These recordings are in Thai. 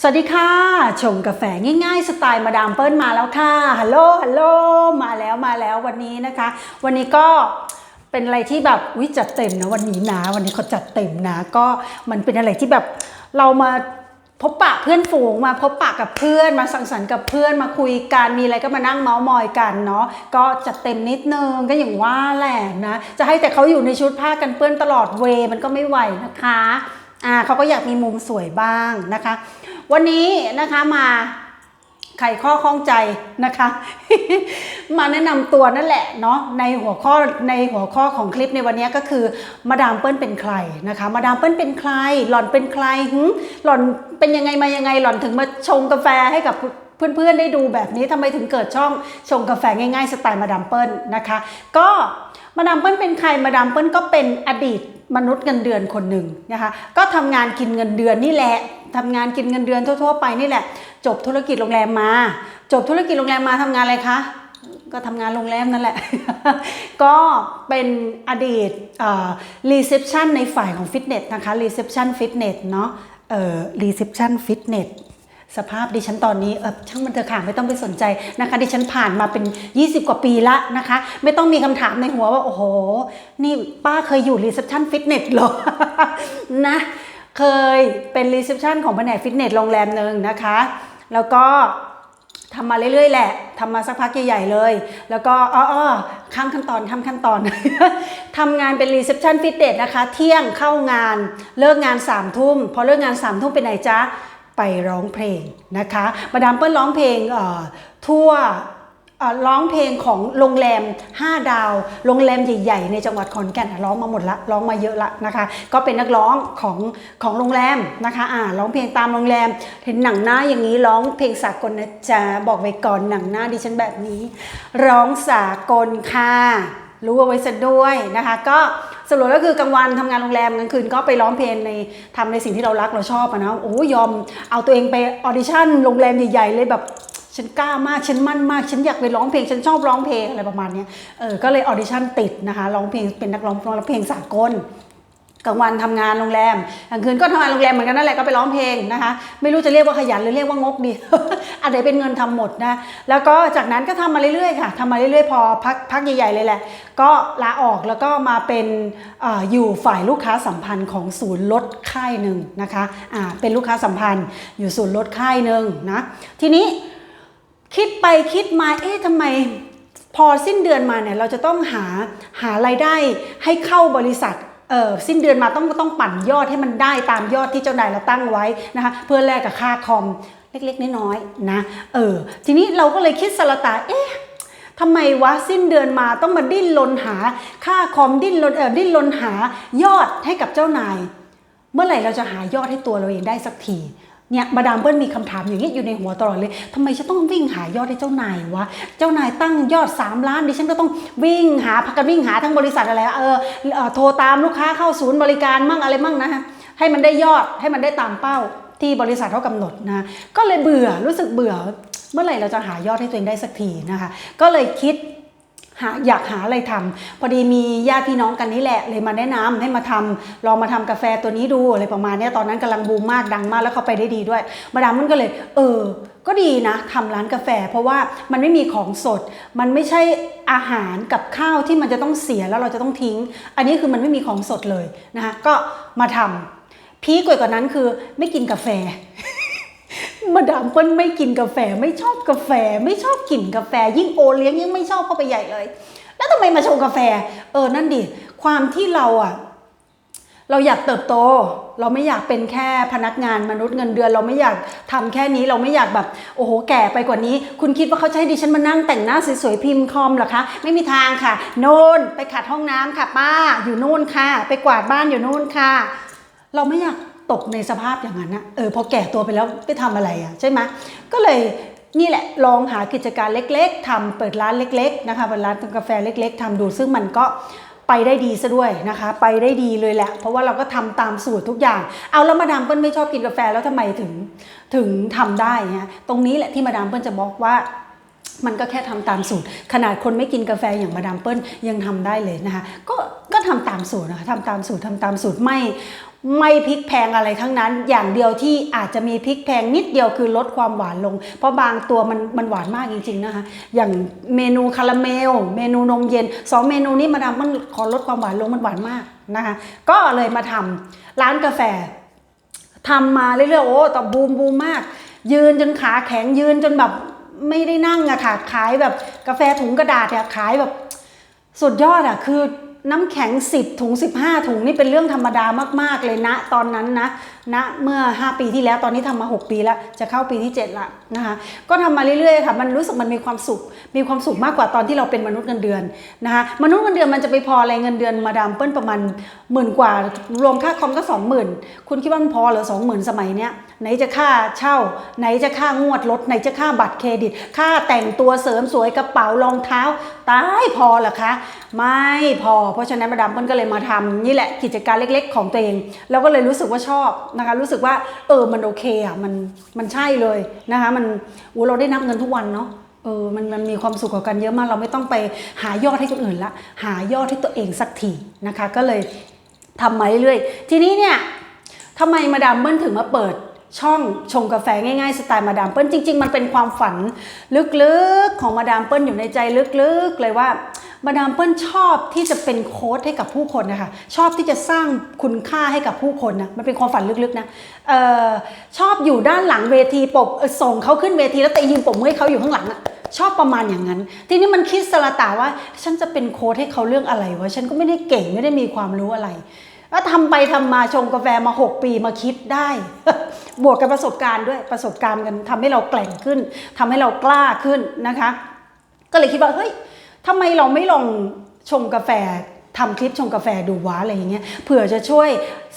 สวัสดีค่ะ ชงกาแฟง่ายๆ สไตล์มาดามเปิ้ลมาแล้วค่ะ ฮัลโหลฮัลโหลมาแล้วมาแล้ววันนี้นะคะ วันนี้ก็เป็นอะไรที่แบบวิจัดเต็มนะวันนี้นะ วันนี้เขาจัดเต็มนะ ก็มันเป็นอะไรที่แบบเรามาพบปะเพื่อนฝูงมาพบปะกับเพื่อนมาสังสรรค์กับเพื่อนมาคุยกันมีอะไรก็มานั่งเมาส์มอยกันเนาะก็จัดเต็มนิดนึงก็อย่างว่าแหละนะ จะให้แต่เขาอยู่ในชุดผ้ากันเปื้อนตลอดเวมันก็ไม่ไหวนะคะอ่าเขาก็อยากมีมุมสวยบ้างนะคะ วันนี้นะคะมาไขข้อข้องใจนะคะ มาแนะนำตัวนั่นแหละเนาะในหัวข้อในหัวข้อของคลิปในวันนี้ก็คือมาดามเปิ้ลเป็นใครนะคะ มาดามเปิ้ลเป็นใคร หล่อนเป็นใครหหล่อนเป็นยังไงมายังไง หล่อนถึงมาชงกาแฟให้กับเพื่อนๆได้ดูแบบนี้ทำไมถึงเกิดช่องชงกาแฟง่ายๆสไตล์มาดามเปิ้ลนะคะ ก็มาดามเปิ้ลเป็นใครมาดามเปิ้ลก็เป็นอดีต มนุษย์เงินเดือนคนหนึ่งนะคะก็ทำงานกินเงินเดือนนี่แหละทำงานกินเงินเดือนทั่วๆไปนี่แหละ จบธุรกิจโรงแรมมา จบธุรกิจโรงแรมมาทำงานอะไรคะก็ทำงานโรงแรมนั่นแหละ ก็เป็นอดีตรีเซพชันในฝ่ายของฟิตเนสนะคะรีเซพชันฟิตเนสเนาะเอ่อรีเซพชันฟิตเนส สภาพดิฉันตอนนี้เออช่างมันเถอะค่ะไม่ต้องไปสนใจนะคะ ดิฉันผ่านมาเป็น 20 กว่าปีละนะคะ ไม่ต้องมีคำถามในหัวว่า โอ้โห นี่ป้าเคยอยู่รีเซพชันฟิตเนสหรอ นะ เคยเป็นรีเซพชันของแผนกฟิตเนสโรงแรมหนึ่งนะคะ แล้วก็ทำมาเรื่อยๆแหละทำมาสักพักใหญ่ๆเลย แล้วก็อ้อๆข้ามขั้นตอนข้ามขั้นตอนทำงานเป็นรีเซพชันฟิตเนสนะคะ เที่ยงเข้างาน เลิกงาน3ามทุ่ม พอเลิกงาน3ามทุ่มไปไหนจ๊ะ ไปร้องเพลงนะคะมาดามเปิ้ลร้องเพลงเอ่อทั่วร้องเพลงของโรงแรม 5 ดาว โรงแรมใหญ่ๆ ในจังหวัดขอนแก่นร้องมาหมดละร้องมาเยอะละนะคะ ก็เป็นนักร้องของของโรงแรมนะคะอ่าร้องเพลงตามโรงแรมเห็นหนังหน้าอย่างนี้ร้องเพลงสากลนะจ๊ะบอกไว้ก่อนหนังหน้าดิฉันแบบนี้ ร้องสากลค่ะรู้เอาไว้ซะด้วยนะคะ ก็ สรุปก็คือกลางวันทำงานโรงแรมกลางคืนก็ไปร้องเพลงในทำในสิ่งที่เรารักเราชอบอะนะโอ้ยอมเอาตัวเองไปออดิชั่นโรงแรมใหญ่ๆเลยแบบฉันกล้ามาก ฉันมั่นมาก ฉันอยากไปร้องเพลง ฉันชอบร้องเพลงอะไรประมาณนี้เออ ก็เลยออดิชั่นติดนะคะ ร้องเพลงเป็นนักร้องร้องเพลงสากล กลางวันทำงานโรงแรมกลางคืนก็ทำงานโรงแรมเหมือนกันนั่นแหละก็ไปร้องเพลงนะคะ ไม่รู้จะเรียกว่าขยันหรือเรียกว่างกดีอันไหนเป็นเงินทำหมดนะแล้วก็จากนั้นก็ทำมาเรื่อยๆค่ะทำมาเรื่อยๆพอพักพักใหญ่ๆเลยแหละ ก็ลาออกแล้วก็มาเป็นออยู่ฝ่ายลูกค้าสัมพันธ์ของศูนย์ลดค่ายหนึ่งนะคะอ่าเป็นลูกค้าสัมพันธ์ อยู่ศูนย์ลดค่ายหนึ่งนะทีนี้คิดไปคิดมาเอ๊ะทำไมพอสิ้นเดือนมาเนี่ยเราจะต้องหาหารายได้ให้เข้าบริษัท เออสิ้นเดือนมาต้องต้องปั่นยอดให้มันได้ตามยอดที่เจ้านายเราตั้งไว้นะคะเพื่อแลกกับค่าคอมเล็กๆ น้อยๆนะเออทีนี้เราก็เลยคิดสลตาเอ๊ะทำไมวะสิ้นเดือนมาต้องมาดิ้นรนหา ค่าคอมดิ้นรนเออดิ้นรนหายอดให้กับเจ้านาย เมื่อไหร่เราจะหายอดให้ตัวเราเองได้สักที เนี่ยมาดามเปิ้ลมีคำถามอย่างนี้อยู่ในหัวตลอดเลยทำไมฉันต้องวิ่งหายอดให้เจ้านายวะ เจ้านายตั้งยอด 3 ล้านดิฉันก็ต้องวิ่งหาพักกันวิ่งหาทั้งบริษัทอะไรเออโทรตามลูกค้าเข้าศูนย์บริการมั่งอะไรมั่งนะฮะให้มันได้ยอดให้มันได้ตามเป้าที่บริษัทเขากำหนดนะก็เลยเบื่อรู้สึกเบื่อเมื่อไหร่เราจะหายอดให้ตัวเองได้สักทีนะคะ ก็เลยคิด หาอยากหาอะไรทำพอดีมีญาติพี่น้องกันนี่แหละเลยมาแนะนำให้มาทำลองมาทำกาแฟตัวนี้ดูอะไรประมาณนี้ตอนนั้นกำลังบูมมากดังมากแล้วเขาไปได้ดีด้วย มาดามมันก็เลย เออ ก็ดีนะทำร้านกาแฟ เพราะว่ามันไม่มีของสด มันไม่ใช่อาหารกับข้าวที่มันจะต้องเสียแล้วเราจะต้องทิ้ง อันนี้คือมันไม่มีของสดเลยนะคะก็มาทำพีกกว่านั้นคือไม่กินกาแฟ มาดามเปิ้ลไม่กินกาแฟไม่ชอบกาแฟ ไม่ชอบกลิ่นกาแฟ ยิ่งโอเลี้ยงยิ่งไม่ชอบเข้าไปใหญ่เลย แล้วทำไมมาชงกาแฟ เออนั่นดิความที่เราอะเราอยากเติบโต เราไม่อยากเป็นแค่พนักงานมนุษย์เงินเดือน เราไม่อยากทำแค่นี้เราไม่อยากแบบโอ้โหแก่ไปกว่านี้ คุณคิดว่าเขาจะให้ดิฉันมานั่งแต่งหน้าสวยๆพิมพ์คอมหรอคะ ไม่มีทางค่ะ โน่นไปขัดห้องน้ำค่ะป้า อยู่โน่นค่ะ ไปกวาดบ้านอยู่โน่นค่ะ เราไม่อยาก ตกในสภาพอย่างนั้นนะเออพอแก่ตัวไปแล้วไปทำอะไรอะใช่ไหมก็เลยนี่แหละลองหากิจการเล็กๆทำเปิดร้านเล็ก ๆ นะคะเปิดร้านกาแฟเล็ก ๆทำดูซึ่งมันก็ไปได้ดีซะด้วยนะคะ ไปได้ดีเลยแหละ เพราะว่าเราก็ทำตามสูตรทุกอย่าง เอาแล้วมาดามเปิ้ลไม่ชอบกินกาแฟแล้วทำไมถึงถึงทำได้ฮะตรงนี้แหละที่มาดามเปิ้ลจะบอกว่ามันก็แค่ทำตามสูตร ขนาดคนไม่กินกาแฟอย่างมาดามเปิ้ลยังทำได้เลยนะคะ ก็ก็ทำตามสูตรนะคะทำตามสูตรทำตามสูตรไม่ ไม่พริกแพงอะไรทั้งนั้น อย่างเดียวที่อาจจะมีพริกแพงนิดเดียวคือลดความหวานลง เพราะบางตัวมันมันหวานมากจริงๆนะคะ อย่างเมนูคาราเมล เมนูนมเย็นสองเมนูนี้มาดามมันขอลดความหวานลงมันหวานมากนะคะ ก็เลยมาทำร้านกาแฟทำมาเรื่อยๆโอ้ต่บูมบูมมาก ยืนจนขาแข็งยืนจนแบบไม่ได้นั่งอะค่ะขายแบบกาแฟถุงกระดาษอะขายแบบสุดยอดอะคือ น้ำแข็ง 10 ถุง 15 ถุงนี่เป็นเรื่องธรรมดามาก ๆ เลยนะ ตอนนั้นนะนะเมื่อ 5 ปีที่แล้วตอนนี้ทำมา 6 ปีแล้ว จะเข้าปีที่ 7 ละนะคะก็ทำมาเรื่อยๆค่ะมันรู้สึกมันมีความสุข มีความสุขมากกว่าตอนที่เราเป็นมนุษย์เงินเดือนนะคะมนุษย์เงินเดือนมันจะไปพออะไรเงินเดือนมาดามเปิ้ลประมาณหมื่นกว่ารวมค่าคอมก็ 20,000 คุณคิดว่ามันพอเหรือ20,000 สมัยเนี้ย ไหนจะค่าเช่า ไหนจะค่างวดรถไหนจะค่าบัตรเครดิต ค่าแต่งตัวเสริมสวยกระเป๋ารองเท้าตายพอหรอคะไม่พอ เพราะฉะนั้นมาดามเปิ้ลก็เลยมาทำนี่แหละกิจการเล็ก ๆ ของตัวเอง แล้วก็เลยรู้สึกว่าชอบนะคะ รู้สึกว่าเออมันโอเคอะมันมันใช่เลยนะคะมันอูเราได้นับเงินทุกวันเนาะเออมันมันมีความสุขกับกันเยอะมากเราไม่ต้องไปหายอดให้คนอื่นละหายอดให้ตัวเองสักทีนะคะ ก็เลยทำมาเรื่อยๆทีนี้เนี่ยทำไมมาดามเปิ้ลถึงมาเปิด ช่องชงกาแฟง่ายๆสไตล์มาดามเปิ้ลจริง ๆ มันเป็นความฝันลึกๆของมาดามเปิ้ลอยู่ในใจลึกๆเลยว่ามาดามเปิ้ลชอบที่จะเป็นโค้ดให้กับผู้คนนะคะชอบที่จะสร้างคุณค่าให้กับผู้คนนะมันเป็นความฝันลึกๆนะออชอบอยู่ด้านหลังเวทีปบส่งเขาขึ้นเวทีแล้วแต่ยืนปมือให้เขาอยู่ข้างหลังอะชอบประมาณอย่างนั้น ทีนี้มันคิดสละตาว่า ฉันจะเป็นโค้ดให้เขาเรื่องอะไรวะฉันก็ไม่ได้เก่งไม่ได้มีความรู้อะไร แล้วทำไปทำมาชงกาแฟมา 6 ปีมาคิดได้ บวกกับประสบการณ์ด้วยประสบการณ์กันทำให้เราแกร่งขึ้นทำให้เรากล้าขึ้นนะคะ ก็เลยคิดว่าเฮ้ยทำไมเราไม่ลองชงกาแฟ ทำคลิปชงกาแฟดูวะอะไรอย่างเงี้ยเผื่อจะช่วย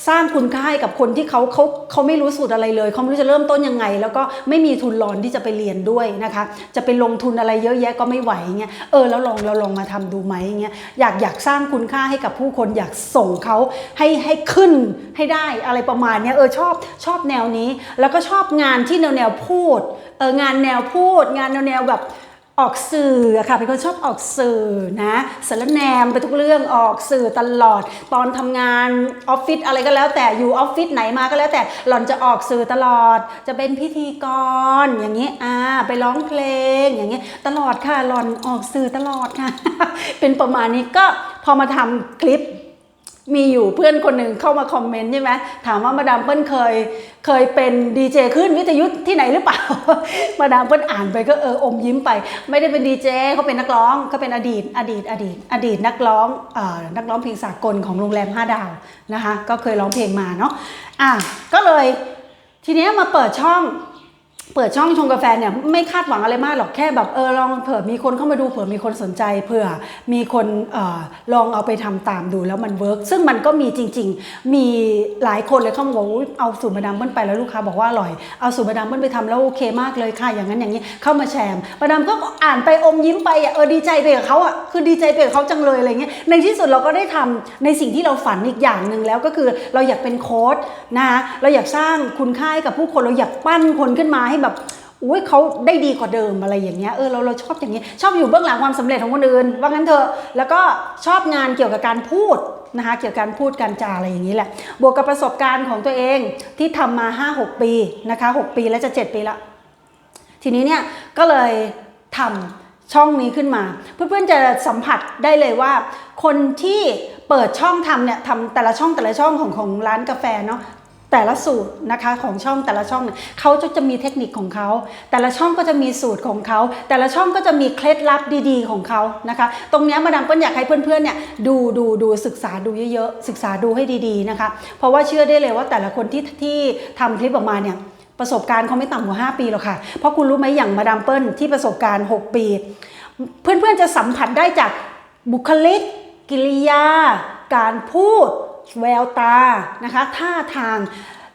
สร้างคุณค่าให้กับคนที่เขาเขาเขาไม่รู้สูตรอะไรเลยเขาไม่รู้จะเริ่มต้นยังไง แล้วก็ไม่มีทุนรอนที่จะไปเรียนด้วยนะคะ จะไปลงทุนอะไรเยอะแยะก็ไม่ไหวเงี้ยเออแล้วลองเราลองมาทำดูไหมเงี้ยอยากอยากสร้างคุณค่าให้กับผู้คนอยากส่งเขาให้ให้ขึ้นให้ได้อะไรประมาณเนี้ยเออชอบชอบแนวนี้ แล้วก็ชอบงานที่แนวแนวพูดเอองานแนวพูด งานแนวแนวแบบ ออกสื่ออะค่ะเป็นคนชอบออกสื่อนะสารแนมไปทุกเรื่องออกสื่อตลอด ตอนทำงานออฟฟิศอะไรก็แล้วแต่อยู่ออฟฟิศไหนมาก็แล้วแต่หล่อนจะออกสื่อตลอด จะเป็นพิธีกรอย่างนี้อ่าไปร้องเพลงอย่างนี้ตลอดค่ะหล่อนออกสื่อตลอดค่ะ เป็นประมาณนี้ก็พอมาทำคลิป มีอยู่เพื่อนคนหนึ่งเข้ามาคอมเมนต์ใช่ไหมถามว่ามาดามเปิ้ลเคย เคยเป็นดีเจขึ้นวิทยุที่ไหนหรือเปล่า มาดามเปิ้ลอ่านไปก็เอออมยิ้มไป ไม่ได้เป็นดีเจเขาเป็นนักร้องเขาเป็นอดีต อดีต อดีต อดีตนักร้องเอ่อนักร้องเพลงสากลของโรงแรมห้าดาวนะคะ ก็เคยร้องเพลงมาเนาะอะก็เลย ทีเนี้ยมาเปิดช่อง เปิดช่องชงกาแฟเนี่ยไม่คาดหวังอะไรมากหรอกแค่แบบเออลองเผื่อมีคนเข้ามาดูเผื่อมีคนสนใจเผื่อมีคนเออลองเอาไปทำตามดูแล้วมันเวิร์กซึ่งมันก็มีจริง ๆ มีหลายคนเลยเข้ามาบอกเอาสูตรมาดามเบิ้ลไปแล้วลูกค้าบอกว่าอร่อยเอาสูตรมาดามเบิ้ลไปทำแล้วโอเคมากเลยค่ะอย่างนั้นอย่างนี้เข้ามาแชร์มาดามก็อ่านไปอมยิ้มไปอะเออดีใจไปกับเขาอะคือดีใจไปกับเขาจังเลยอะไรเงี้ยในที่สุดเราก็ได้ทำในสิ่งที่เราฝันอีกอย่างหนึ่งแล้วก็คือเราอยากเป็นโค้ดนะคะเราอยากสร้างคุณค่าให้กับผู้คนเราอยากปั้นคนขึ้นมาให้แบบอุ้ยเขาได้ดีกว่าเดิมอะไรอย่างเงี้ยเออเราเราชอบอย่างเงี้ยชอบอยู่เบื้องหลังความสำเร็จของคนอื่น ว่างั้นเถอะแล้วก็ชอบงานเกี่ยวกับการพูดนะคะเกี่ยวกับการพูดการจาอะไรอย่างนี้แหละ บวกกับประสบการณ์ของตัวเองที่ทำมา 5-6 ปีนะคะ 6 ปีแล้วจะ 7 ปีละทีนี้เนี่ยก็เลยทำช่องนี้ขึ้นมา เพื่อนๆจะสัมผัสได้เลยว่า คนที่เปิดช่องทำเนี่ยทำแต่ละช่องแต่ละช่องของของร้านกาแฟเนาะ แต่ละสูตรนะคะของช่องแต่ละช่องเขาจะจะมีเทคนิคของเขา แต่ละช่องก็จะมีสูตรของเขา แต่ละช่องก็จะมีเคล็ดลับดีๆของเขานะคะ ตรงนี้มาดามเปิ้ลอยากให้เพื่อนๆเนี่ยดูดูดูศึกษาดูเยอะๆศึกษาดูให้ดีๆนะคะ เพราะว่าเชื่อได้เลยว่าแต่ละคนที่ที่ทำคลิปออกมาเนี่ยประสบการณ์เขาไม่ต่ำกว่า 5 ปีหรอกค่ะ เพราะคุณรู้ไหมอย่างมาดามเปิ้ลที่ประสบการณ์ 6 ปี เพื่อนๆจะสัมผัสได้จากบุคลิก กิริยา การพูด แววตานะคะท่าทาง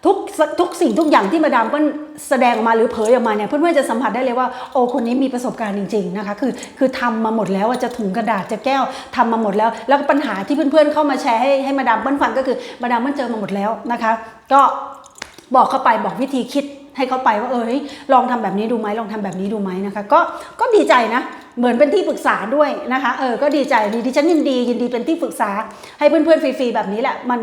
ทุกทุกสิ่งทุกอย่างที่มาดามเปิ้ลแสดงออกมาหรือเผยออกมาเนี่ยเพื่อนๆจะสัมผัสได้เลยว่าโอ้คนนี้มีประสบการณ์จริงๆนะคะคือคือทำมาหมดแล้วจะถุงกระดาษจะแก้วทำมาหมดแล้ว แล้วปัญหาที่เพื่อนๆเข้ามาแชร์ให้ให้มาดามเปิ้ลฟังก็คือมาดามเปิ้ลเจอมาหมดแล้วนะคะ ก็บอกเข้าไปบอกวิธีคิดให้เขาไปว่าเออเฮ้ยลองทำแบบนี้ดูไหมลองทำแบบนี้ดูไหมนะคะก็ก็ดีใจนะ เหมือนเป็นที่ปรึกษาด้วยนะคะเออก็ดีใจดีดิฉันยินดี ยินดีเป็นที่ปรึกษาให้เพื่อนๆฟรีๆแบบนี้แหละมัน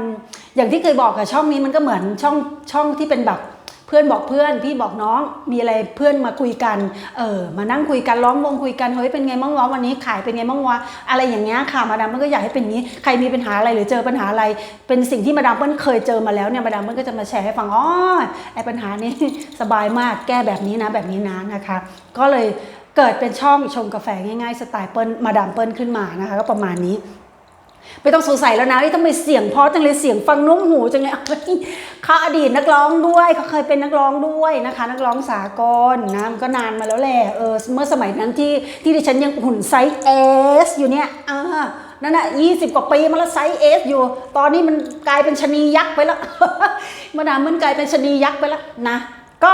อย่างที่เคยบอกกับช่องนี้มันก็เหมือนช่องช่องที่เป็นแบบเพื่อนบอกเพื่อนพี่บอกน้องมีอะไรเพื่อนมาคุยกันเออมานั่งคุยกันล้อมวงคุยกันเฮ้ยเป็นไงบ้างวะวันนี้ขายเป็นไงบ้างวะอะไรอย่างเงี้ยค่ะมาดามมันก็อยากให้เป็นงี้ใครมีปัญหาอะไรหรือเจอปัญหาอะไร เป็นสิ่งที่มาดามเปิ้ลเคยเจอมาแล้วเนี่ยมาดามเปิ้ลก็จะมาแชร์ให้ฟังอ๋อไอ้ปัญหานี้สบายมากแก้แบบนี้นะแบบนี้นะนะคะ ก็เลย เกิดเป็นช่องชงกาแฟง่ายๆสไตล์เปิ้ลมาดามเปิ้ลขึ้นมานะคะก็ประมาณนี้ไม่ต้องสงสัยแล้วนะที่ทำไมเสียงเพราะจังเลยเสียงฟังนุ่มหูจังเลยเขาอดีตนักร้องด้วยเขาเคยเป็นนักร้องด้วยนะคะ นักร้องสากลนะมันก็นานมาแล้วแหละเออเมื่อสมัยนั้นที่ที่ดิฉันยังหุ่นไซส์เอสอยู่เนี่ยอ่านั่นน่ะยี่สิบกว่าปีมาแล้วไซส์เอสอยู่ ตอนนี้มันกลายเป็นชนียักษ์ไปแล้วมาดามมันกลายเป็นชนียักษ์ไปแล้วนะ ก็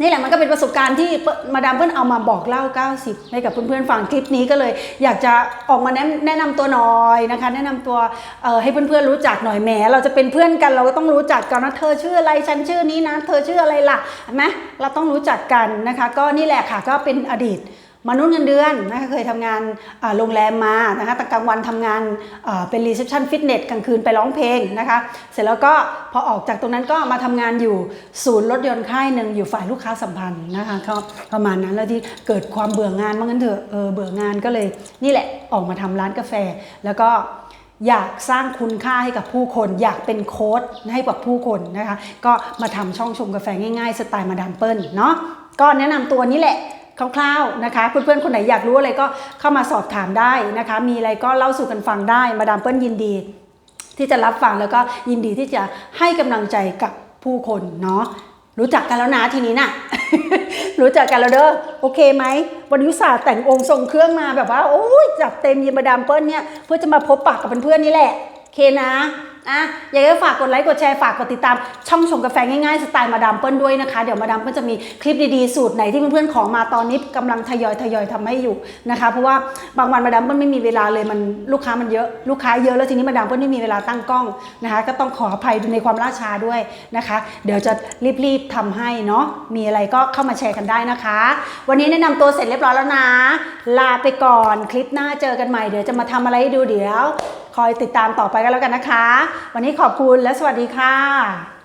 นี่แหละมันก็เป็นประสบการณ์ที่มาดามเพื่อนเอามาบอกเล่า 90 ให้กับเพื่อนๆฟังคลิปนี้ก็เลย อยากจะออกมาแนะแนะนำตัวหน่อยนะคะ แนะนำตัวให้เพื่อนๆรู้จักหน่อยแหมเราจะเป็นเพื่อนกันเราก็ต้องรู้จักกันนะเธอชื่ออะไรฉันชื่อนี้นะ เธอชื่ออะไรล่ะเห็นไหมเราต้องรู้จักกันนะคะ ก็นี่แหละค่ะก็เป็นอดีต มนุษย์เงินเดือนนะคะเคยทำงานโรงแรมมานะคะแต่กลางวันทำงานเป็นรีเซพชันฟิตเนสกลางคืนไปร้องเพลงนะคะ เสร็จแล้วก็พอออกจากตรงนั้นก็มาทำงานอยู่ศูนย์รถยนต์ค่ายหนึ่งอยู่ฝ่ายลูกค้าสัมพันธ์นะคะก็ประมาณนั้นแล้วที่เกิดความเบื่องานว่างั้นเถอะเออเบื่องานก็เลยนี่แหละออกมาทำร้านกาแฟ แล้วก็อยากสร้างคุณค่าให้กับผู้คน อยากเป็นโค้ดให้กับผู้คนนะคะ ก็มาทำช่องชมกาแฟง่ายๆ สไตล์มาดามเปิลเนาะก็แนะนำตัวนี้แหละ คร่าวๆนะคะ เพื่อนๆ คนไหนอยากรู้อะไรก็เข้ามาสอบถามได้นะคะ มีอะไรก็เล่าสู่กันฟังได้มาดามเปิลยินดี ที่จะรับฟังแล้วก็ยินดีที่จะให้กำลังใจกับผู้คนเนาะรู้จักกันแล้วนะทีนี้น่ะ รู้จักกันแล้วเด้อโอเคไหมวันนี้อุตส่าห์แต่งองค์ทรงเครื่องมาแบบว่าโอ้ยจัดเต็มยิมมาดามเปิ้ลเนี่ยเพื่อจะมาพบปากกับเพื่อนๆนี่แหละโอเคนะ อะอยากให้ฝากกดไลค์กดแชร์ฝากกดติดตามช่องชมกาแฟง่ายๆสไตล์มาดามเปิ้ลด้วยนะคะเดี๋ยวมาดามเปิ้ลจะมีคลิปดีๆสูตรไหนที่เพื่อนๆของมาตอนนี้กำลังทยอยทยอยทำให้อยู่นะคะเพราะว่าบางวันมาดามเปิ้ลไม่มีเวลาเลยมันลูกค้ามันเยอะลูกค้าเยอะแล้วทีนี้มาดามเปิ้ลไม่มีเวลาตั้งกล้องนะคะก็ต้องขออภัยในความล่าช้าด้วยนะคะ เดี๋ยวจะรีบๆทำให้เนาะมีอะไรก็เข้ามาแชร์กันได้นะคะ วันนี้แนะนำตัวเสร็จเรียบร้อยแล้วนะ ลาไปก่อนคลิปหน้าเจอกันใหม่เดี๋ยวจะมาทำอะไรให้ดูเดี๋ยว คอยติดตามต่อไปกันแล้วกันนะคะวันนี้ขอบคุณและสวัสดีค่ะ